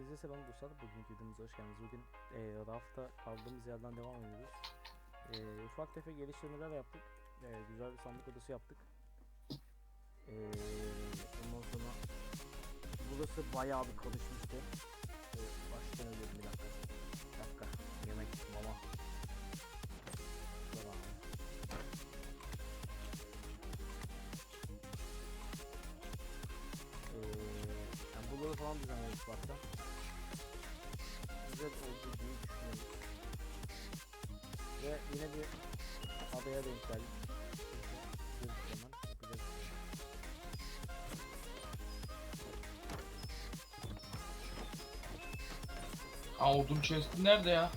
Herkese selam dostlar. Bugünkü videomuza hoş geldiniz. Bugün eee rafta kaldığımız yerden devam ediyoruz. Eee, ufak tefek geliştirmeler yaptık. Eee, güzel bir sandık odası yaptık. Eee, ondan sonra burası bayağı bir konuşmuştu. Eee, baştan ölüyorum bir dakika. Bir dakika. Yemek mama. Tamam. Eee, yani falan düzenledik başta. Güzel oldu diye düşünüyorum. Ve yine bir adaya denk geldik. Hemen odun chest'i nerede ya?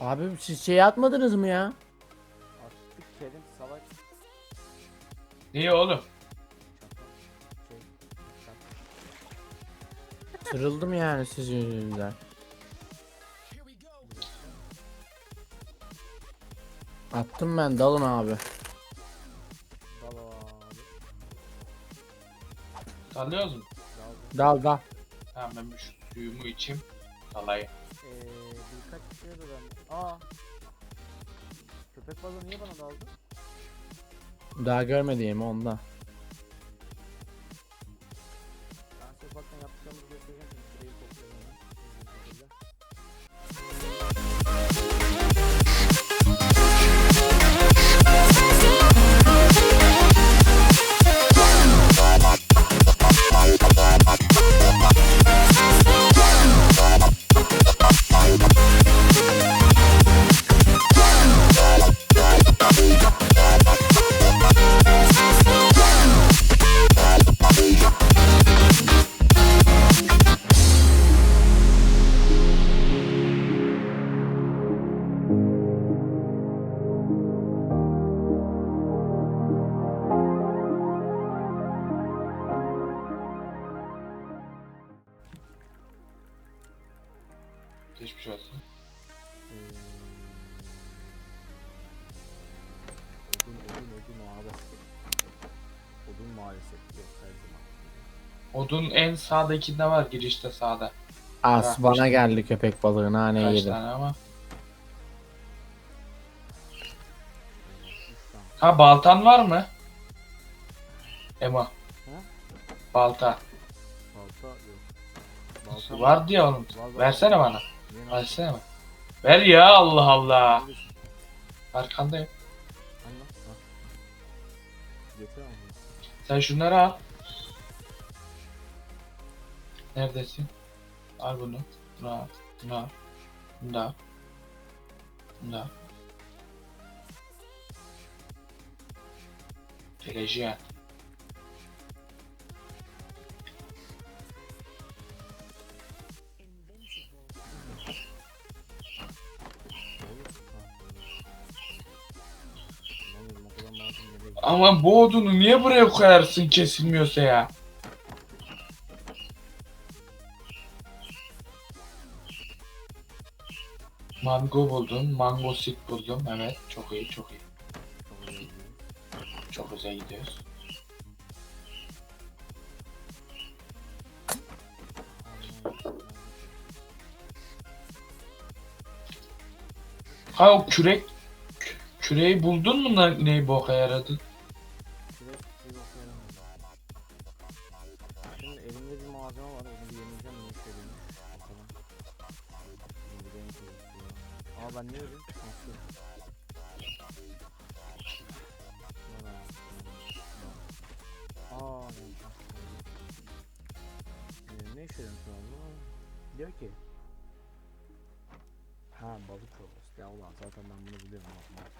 Abi siz şey atmadınız mı ya? Attık Kerim salak Niye oğlum? Kırıldım yani sizin yüzünüzden. Attım ben dalın abi. Dal abi. Salıyoruz mu? Dal dal. Tamam ben bir şu suyumu içeyim. Salayım. Eee birkaç şey de ben. Aa. Köpek balığı niye bana daldı? Daha görmediğim ondan. Odun en sağdakinde var girişte sağda. As bana işte. geldi köpek balığı nane Kaç yedim. tane ama. Ha baltan var mı? Ema. Balta. Balta yok. Balta Var diye oğlum. Var, var. Versene bana. Yeni Versene bana. Ver ya Allah Allah. Arkandayım. Sen şunları al. Olur. Ha. Anlamıyorum o kadar masum nereye gidiyor? Aman bu odunu niye buraya koyarsın kesilmiyorsa ya? Mango buldum. Mango sit buldum. Evet. Çok iyi. Çok iyi. Çok iyi. Çok güzel gidiyoruz. Ha o kürek kü- küreği buldun mu lan neyi boka yaradı? Diyor ki Ha balık çorbası. Ya ulan zaten ben bunu biliyorum. Yapma.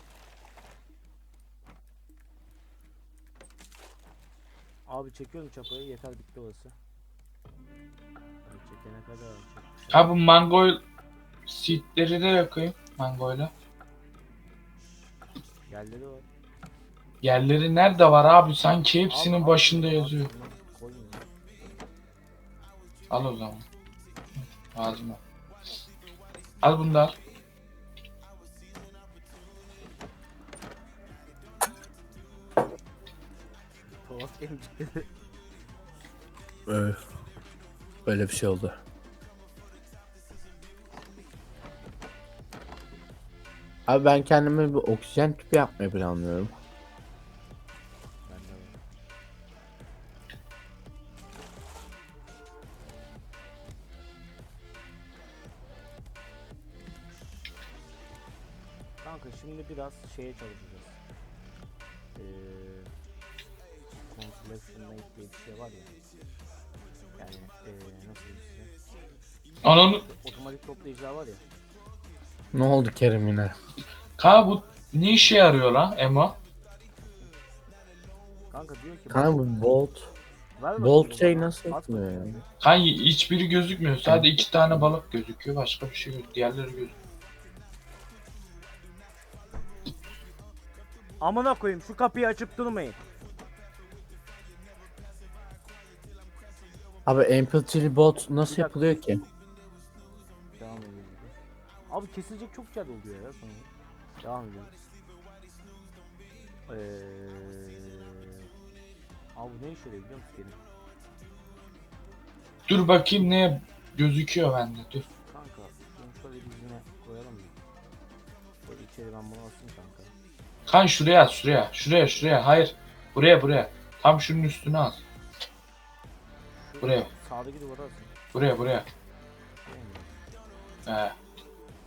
Abi çekiyorum çapayı yeter bitti orası. Abi çekene kadar çekmişim. Ha bu mango seedleri de yakayım mangoyla. Yerleri var. Yerleri nerede var abi? Sanki hepsinin al, başında al, yazıyor. Al o zaman. Ağzıma. Al bunu da al. Öf. Böyle bir şey oldu. Abi ben kendime bir oksijen tüpü yapmayı planlıyorum. Şeye çalışacağız. Ee, Conflection Mate diye bir şey var ya. Yani ee, nasıl diyeyim size? Ananı... Otomatik toplayıcılar var ya. Ne oldu Kerim yine? Kanka bu ne işe yarıyor lan Emo? Kanka diyor ki Kanka bu bolt. ver bakayım Bolt bana, şey nasıl at etmiyor bakayım. yani? Kanka hiçbiri gözükmüyor. Sadece iki tane balık gözüküyor. Başka bir şey yok. Diğerleri gözüküyor. Amına koyayım şu kapıyı açıp durmayın. Abi empathy bot nasıl yapılıyor ki? Devam ediyoruz. Abi kesilecek çok yer oluyor ya sonra. Devam ediyoruz. Eee... Abi ne işe yarıyor biliyor musun benim? Dur bakayım ne gözüküyor bende. Dur. Kanka şunu şöyle dizine koyalım mı? Böyle içeri ben bunu asayım kanka. Kan şuraya at şuraya. Şuraya şuraya. Hayır. Buraya buraya. Tam şunun üstüne at. Buraya. Sağdaki duvara. Buraya buraya. He.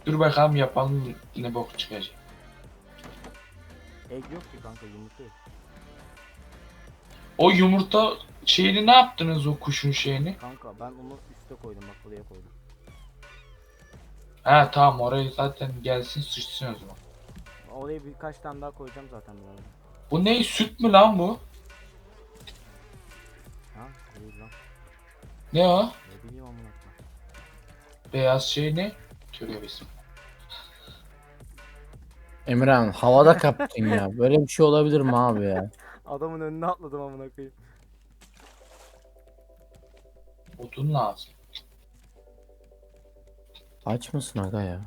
Dur bakalım yapalım ne bok çıkacak. Egg yok ki kanka yumurta yok. O yumurta şeyini ne yaptınız o kuşun şeyini? Kanka ben onu üste koydum bak buraya koydum. He tamam orayı zaten gelsin sıçsın o zaman. Oraya birkaç tane daha koyacağım zaten birazdan. Bu ne süt mü lan bu? Ha? Değil lan. Ne o? Ne bileyim amına koyayım. Beyaz şey ne? Tövbe bismillah. Emirhan havada kaptın ya. Böyle bir şey olabilir mi abi ya? Adamın önüne atladım amına koyayım. Odun lazım. Aç mısın aga ya?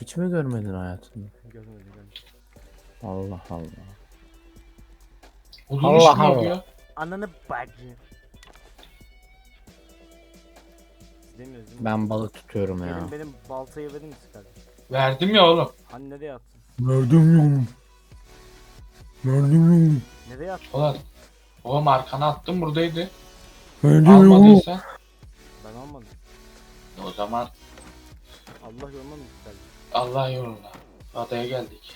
Hiç mi görmedin hayatında? Görmedim görmedim. Allah Allah. Odun Allah iş ne Allah. yapıyor? Ananı bacı. Demiyoruz değil mi? Ben balık tutuyorum ya. Benim, benim baltayı verir misin kardeşim? Verdim ya oğlum. Hani nereye attın? Verdim yolum. Verdim yolum. Nereye attın? Ulan. Oğlum arkana attım buradaydı. Verdim Almadıysan. Ben almadım. O zaman Allah mı isterdi? Allah yoluna. Adaya geldik.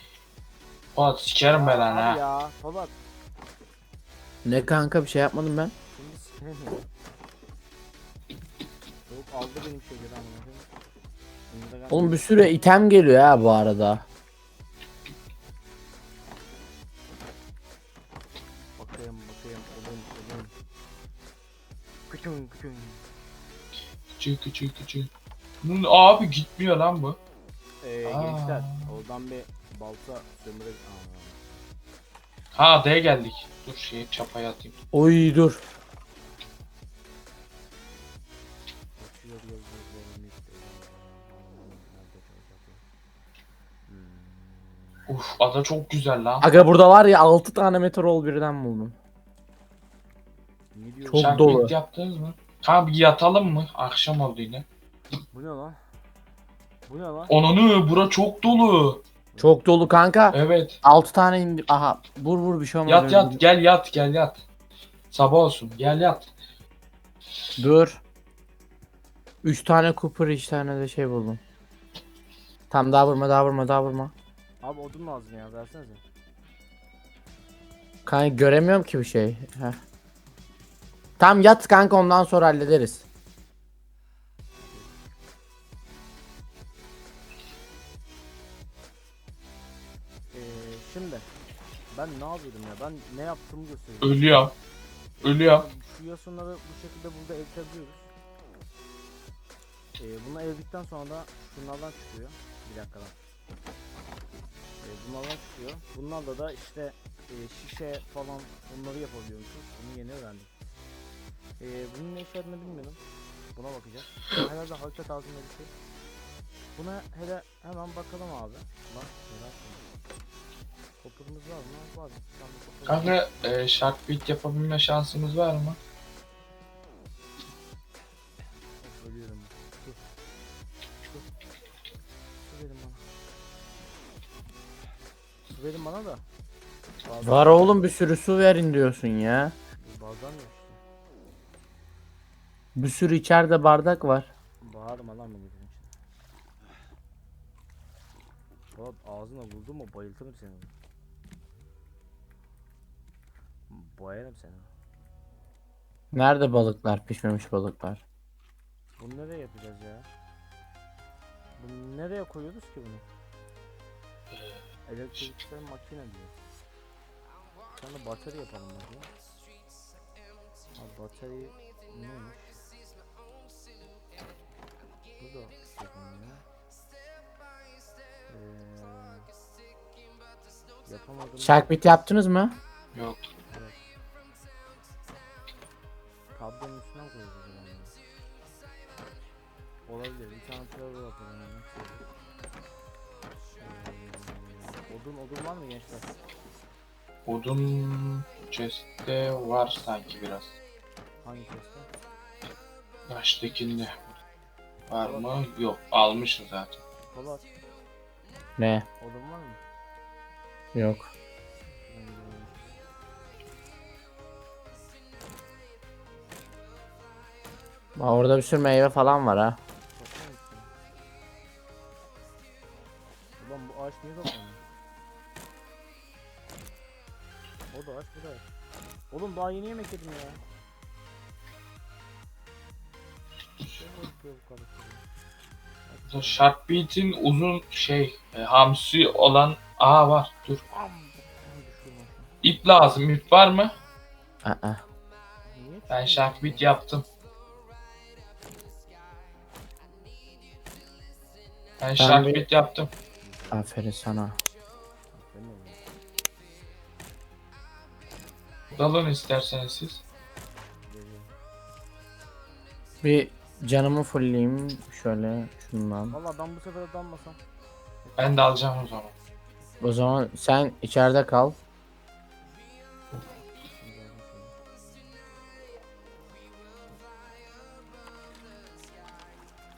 Polat sikerim ben lan ha. ya Polat. Ne kanka bir şey yapmadım ben. Şimdi sikerim ya. Çocuk aldı benim şeyleri ben- Oğlum bir sürü item geliyor ha bu arada. Bakayım bakayım oğlum oğlum. Küçün küçün. Küçük küçük küçük. Bunun abi gitmiyor lan bu. Ee, Aa. gençler oradan bir balta sömüre... Aa. Ha adaya geldik. Dur şeyi çapaya atayım. Oy dur. Açıyor yazılarını. Uf ada çok güzel lan. Aga burada var ya 6 tane meteorol birden buldum. Ne diyor? Çok Sen dolu. build yaptınız mı? Kanka bir yatalım mı? Akşam oldu yine. Bu ne lan? Bu ne lan? Onanı bura çok dolu. Çok dolu kanka. Evet. 6 tane indi. Aha vur vur bir şey olmaz. Yat yat gel yat gel yat. Sabah olsun gel yat. Dur. 3 tane Cooper 2 tane de şey buldum. Tam daha vurma daha vurma daha vurma. Abi odun lazım ya versenize. Kanka göremiyorum ki bir şey. Heh. Tam yat kanka ondan sonra hallederiz. Şimdi ben ne yapıyordum ya? Ben ne yaptığımı göstereyim. Ölüyorum. Ölüyorum. Şu yasunları bu şekilde burada eritebiliyoruz. Ee, bunu eridikten sonra da şunlardan çıkıyor. Bir dakika lan. Ee, bunlardan çıkıyor. Bunlarla da işte e, şişe falan onları yapabiliyormuşuz. Bunu yeni öğrendim. Ee, bunun ne işe yaradığını bilmiyorum. Buna bakacağız. Herhalde harita tarzında bir şey. Buna hele hemen bakalım abi. Lan merak ettim. Kopurumuz var mı? Var. Kanka e, shark beat yapabilme şansımız var mı? Ölüyorum. Dur. Dur. Su verin bana. Su verin bana da. Bazen- Var oğlum bir sürü su verin diyorsun ya. Bazen yok işte. Bir sürü içeride bardak var. Bağırma lan milletin içine. Polat ağzına vurdu mu bayıltırım seni. Bayarım seni. Nerede balıklar? Pişmemiş balıklar. Bunu nereye yapacağız ya? Bunu nereye koyuyoruz ki bunu? Elektriksel makine diyor. Sonra batarya yapalım bakayım. Abi batarya neymiş? Bu da yapılmıyor. Ee, yapamadım. Shark bit yaptınız mı? Var sanki biraz. Hangi chest'te? Baştakinde. Var mı? Yok. Almışız zaten. Polat. Ne? Odun var mı? Yok. Aa, Orada bir sürü meyve falan var ha. Burada Shark beat'in uzun şey e, hamsi olan Aa var. Dur. Ben. İp lazım. İp var mı? Aa. Ben çıkıyor shark bu? beat yaptım. Ben shark bir- beat yaptım. Aferin sana. Ben. Dalın isterseniz siz. Bir canımı fullleyeyim şöyle şundan. Valla ben bu sefer dalmasam. Ben de alacağım o zaman. O zaman sen içeride kal.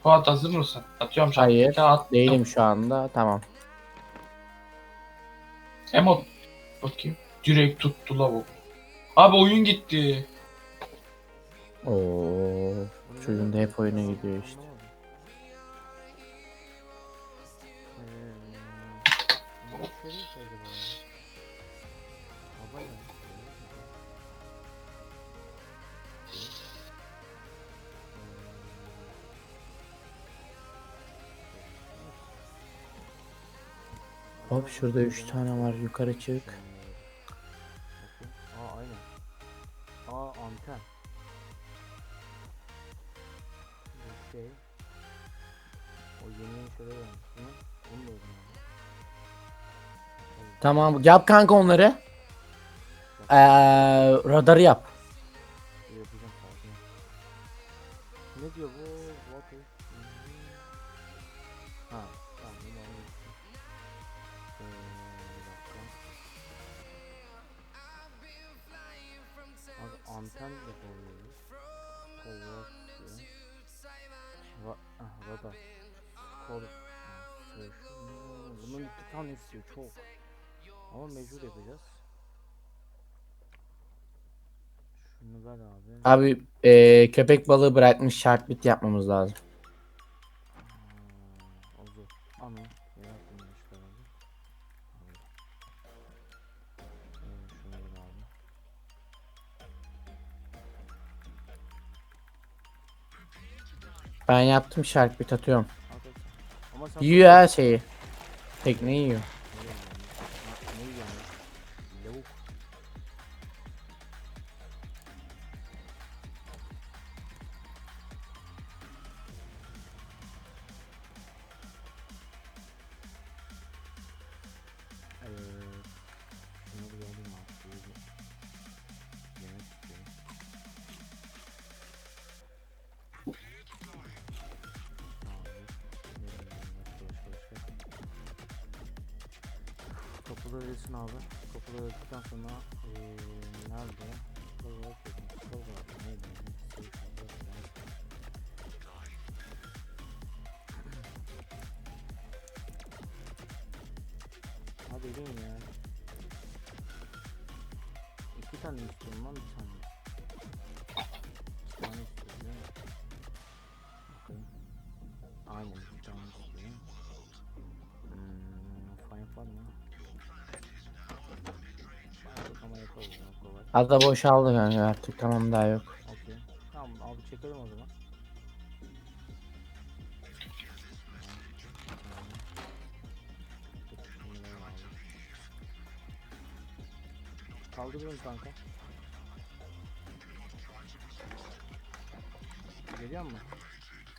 Fuat hazır mısın? Atıyorum shark Hayır. beat'e at. Değilim şu anda. Tamam. Emo bakayım. Direkt tuttu lavuk. Abi oyun gitti. Oo. Çocuğun da hep oyuna gidiyor işte. Hop şurada 3 tane var yukarı çık. Aa aynen. Aa anten. Bu şey. O yeni şöyle bunu da. Tamam yap kanka onları. Ee, radarı yap. Anten yapabiliyoruz. Kovak. Ra ah, radar. Kol. Hmm, Bunun iki tane istiyor çok. Ama mecbur yapacağız. Şunu ver abi. Abi ee, köpek balığı bırakmış shark bit yapmamız lazım. Aa, Ben yaptım bit atıyorum. Yiyor ha şeyi. Tekneyi yiyor. Gelin ya. İki tane istiyorum lan bir tane. İki tane istiyorum? Bakayım. Aynen iki tane istiyorum. Hmm, fine var mı? Kolay. Ada boşaldı kanka artık tamam daha yok.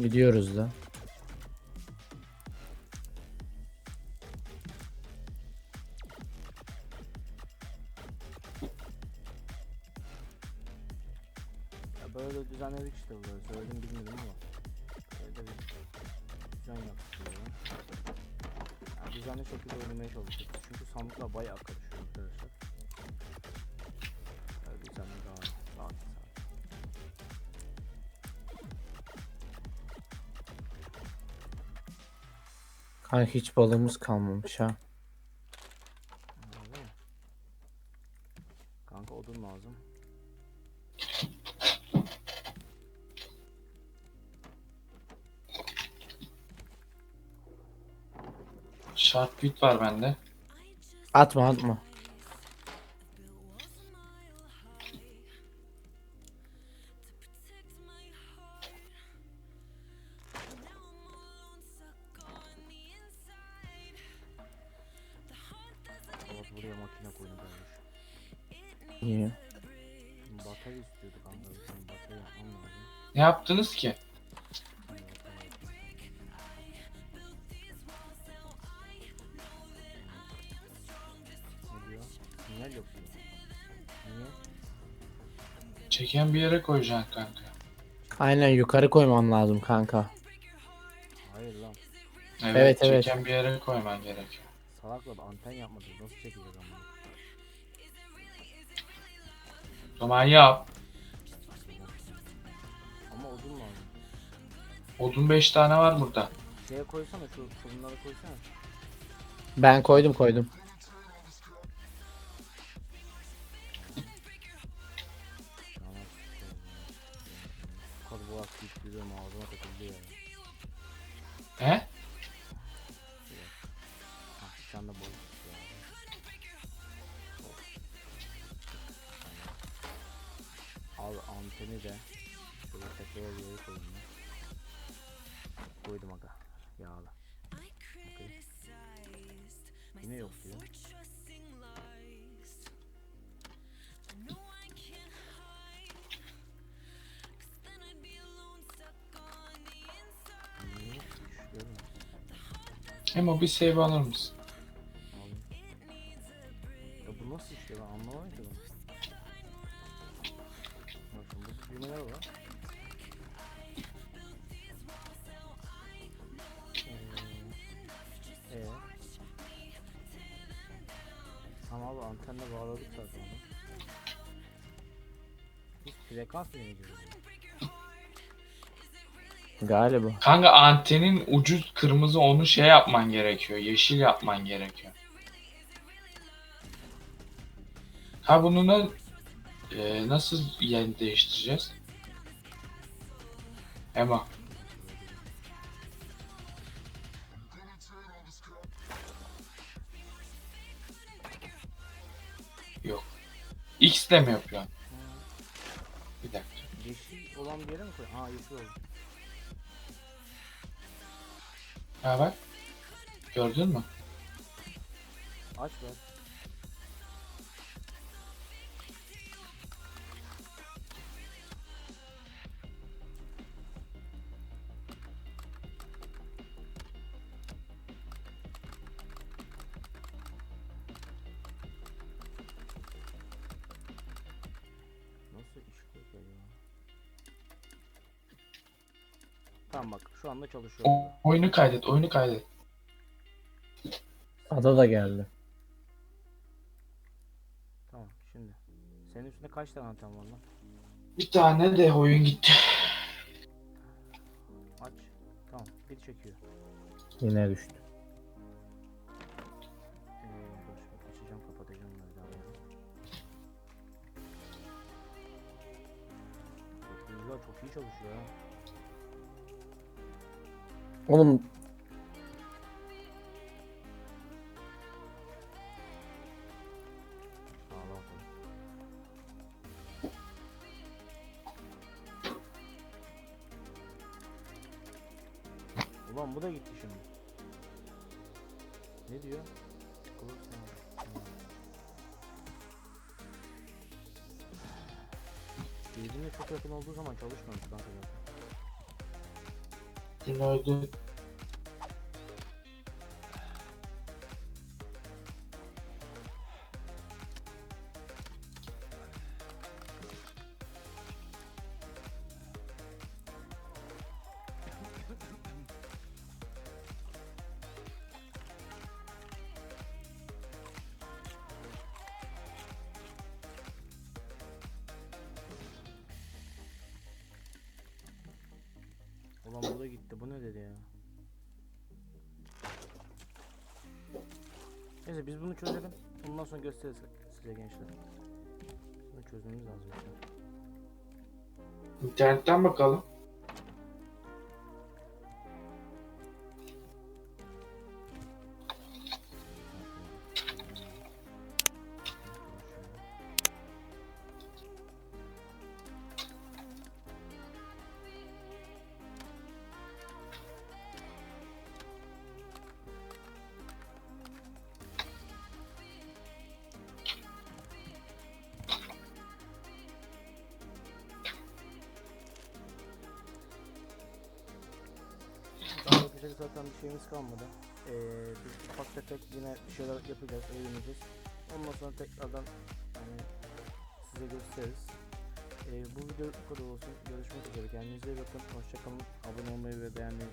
Gidiyoruz da. Ya böyle düzenledik işte böyle. Söyledim bilmedim ama. Böyle bir düzen yaptık böyle. Ya düzenli şekilde oynamaya çalıştık. Çünkü sandıklar bayağı karışıyor Kanka hiç balığımız kalmamış ha. Kanka odun lazım. Sharp bit var bende. Atma atma. Diyor. Niye? Çeken bir yere koyacaksın kanka. Aynen yukarı koyman lazım kanka. Hayır lan. Evet, Evet, evet. çeken bir yere koyman gerekiyor. Salakla da anten yapmadı. Nasıl çekecek ama? O zaman yap. Odun 5 tane var burada. Şeye koysana şu fırınlara koysana. Ben koydum koydum. Aktif ağzıma takıldı ya. He? De ya. Al anteni de şöyle tepeye bir yere. Koydum aga. Yağlı. Okey. Yine yok diyor. Hem bir save alır mısın? Frekans mı? Galiba. Kanka antenin ucu kırmızı onu şey yapman gerekiyor. Yeşil yapman gerekiyor. Ha bunu ne, e, nasıl yer değiştireceğiz? Ema. Yok. X de mi yapıyorsun? Ha, Bir yere mi koy? Aa yeşil oldu. Ha bak. Gördün mü? Aç ver. Tamam bak şu anda çalışıyor. O, oyunu kaydet, oyunu kaydet. Ada da geldi. Tamam şimdi. Senin üstünde kaç tane anten var lan? Bir tane de oyun gitti. Aç. Tamam. Bir çekiyor. Yine düştü. Ee, dur şimdi açacağım kapatacağım bunları daha sonra. Çok güzel çok iyi çalışıyor ha. Oğlum Günaydın. Ulan bu da gitti. Bu ne dedi ya? Neyse biz bunu çözelim. Ondan sonra gösteririz size gençler. Bunu çözmemiz lazım. İnternetten bakalım. Zaten bir şeyimiz kalmadı. Ee, biz ufak tefek yine bir şeyler yapacağız, eğleneceğiz. Ondan sonra tekrardan yani size gösteririz. Ee, bu video bu kadar olsun. Görüşmek üzere. Kendinize iyi bakın. Hoşçakalın. Abone olmayı ve beğenmeyi